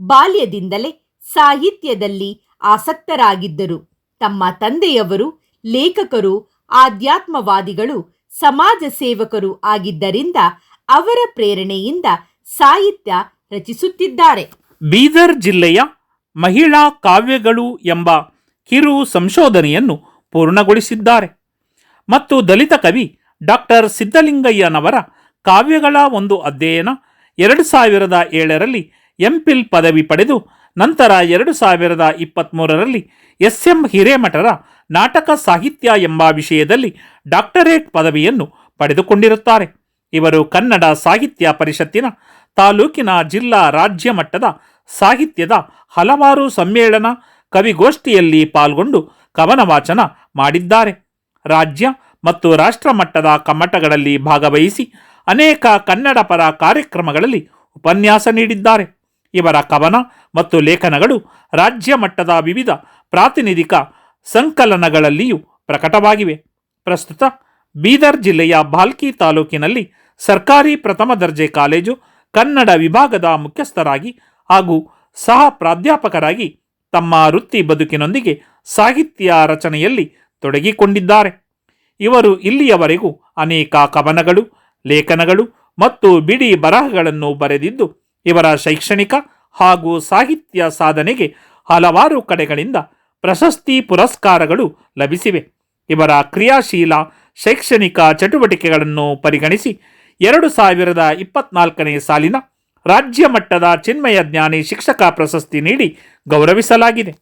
ಬಾಲ್ಯದಿಂದಲೇ ಸಾಹಿತ್ಯದಲ್ಲಿ ಆಸಕ್ತರಾಗಿದ್ದರು. ತಮ್ಮ ತಂದೆಯವರು ಲೇಖಕರು, ಆಧ್ಯಾತ್ಮವಾದಿಗಳು, ಸಮಾಜ ಸೇವಕರು ಆಗಿದ್ದರಿಂದ ಅವರ ಪ್ರೇರಣೆಯಿಂದ ಸಾಹಿತ್ಯ ರಚಿಸುತ್ತಿದ್ದಾರೆ. ಬೀದರ್ ಜಿಲ್ಲೆಯ ಮಹಿಳಾ ಕಾವ್ಯಗಳು ಎಂಬ ಕಿರು ಸಂಶೋಧನೆಯನ್ನು ಪೂರ್ಣಗೊಳಿಸಿದ್ದಾರೆ. ಮತ್ತು ದಲಿತ ಕವಿ ಡಾಕ್ಟರ್ ಸಿದ್ದಲಿಂಗಯ್ಯನವರ ಕಾವ್ಯಗಳ ಒಂದು ಅಧ್ಯಯನ ಎರಡು ಸಾವಿರದ ಏಳರಲ್ಲಿ ಎಂಪಿಲ್ ಪದವಿ ಪಡೆದು ನಂತರ ಎರಡು ಸಾವಿರದ ಇಪ್ಪತ್ತ್ಮೂರರಲ್ಲಿ ಎಸ್ ಎಂ ಹಿರೇಮಠರ ನಾಟಕ ಸಾಹಿತ್ಯ ಎಂಬ ವಿಷಯದಲ್ಲಿ ಡಾಕ್ಟರೇಟ್ ಪದವಿಯನ್ನು ಪಡೆದುಕೊಂಡಿರುತ್ತಾರೆ. ಇವರು ಕನ್ನಡ ಸಾಹಿತ್ಯ ಪರಿಷತ್ತಿನ ತಾಲೂಕಿನ ಜಿಲ್ಲಾ ರಾಜ್ಯ ಮಟ್ಟದ ಸಾಹಿತ್ಯದ ಹಲವಾರು ಸಮ್ಮೇಳನ ಕವಿಗೋಷ್ಠಿಯಲ್ಲಿ ಪಾಲ್ಗೊಂಡು ಕವನ ವಾಚನ ಮಾಡಿದ್ದಾರೆ. ರಾಜ್ಯ ಮತ್ತು ರಾಷ್ಟ್ರ ಮಟ್ಟದ ಕಮ್ಮಟಗಳಲ್ಲಿ ಭಾಗವಹಿಸಿ ಅನೇಕ ಕನ್ನಡ ಪರ ಕಾರ್ಯಕ್ರಮಗಳಲ್ಲಿ ಉಪನ್ಯಾಸ ನೀಡಿದ್ದಾರೆ. ಇವರ ಕವನ ಮತ್ತು ಲೇಖನಗಳು ರಾಜ್ಯ ಮಟ್ಟದ ವಿವಿಧ ಪ್ರಾತಿನಿಧಿಕ ಸಂಕಲನಗಳಲ್ಲಿಯೂ ಪ್ರಕಟವಾಗಿವೆ. ಪ್ರಸ್ತುತ ಬೀದರ್ ಜಿಲ್ಲೆಯ ಭಾಲ್ಕಿ ತಾಲೂಕಿನಲ್ಲಿ ಸರ್ಕಾರಿ ಪ್ರಥಮ ದರ್ಜೆ ಕಾಲೇಜು ಕನ್ನಡ ವಿಭಾಗದ ಮುಖ್ಯಸ್ಥರಾಗಿ ಹಾಗೂ ಸಹ ಪ್ರಾಧ್ಯಾಪಕರಾಗಿ ತಮ್ಮ ವೃತ್ತಿ ಬದುಕಿನೊಂದಿಗೆ ಸಾಹಿತ್ಯ ರಚನೆಯಲ್ಲಿ ತೊಡಗಿಕೊಂಡಿದ್ದಾರೆ. ಇವರು ಇಲ್ಲಿಯವರೆಗೂ ಅನೇಕ ಕವನಗಳು, ಲೇಖನಗಳು ಮತ್ತು ಬಿಡಿ ಬರಹಗಳನ್ನು ಬರೆದಿದ್ದು ಇವರ ಶೈಕ್ಷಣಿಕ ಹಾಗೂ ಸಾಹಿತ್ಯ ಸಾಧನೆಗೆ ಹಲವಾರು ಕಡೆಗಳಿಂದ ಪ್ರಶಸ್ತಿ ಪುರಸ್ಕಾರಗಳು ಲಭಿಸಿವೆ. ಇವರ ಕ್ರಿಯಾಶೀಲ ಶೈಕ್ಷಣಿಕ ಚಟುವಟಿಕೆಗಳನ್ನು ಪರಿಗಣಿಸಿ ಎರಡು ಸಾವಿರದ ಇಪ್ಪತ್ನಾಲ್ಕನೇ ಸಾಲಿನ ರಾಜ್ಯ ಮಟ್ಟದ ಚಿನ್ಮಯ ಜ್ಞಾನಿ ಶಿಕ್ಷಕ ಪ್ರಶಸ್ತಿ ನೀಡಿ ಗೌರವಿಸಲಾಗಿದೆ.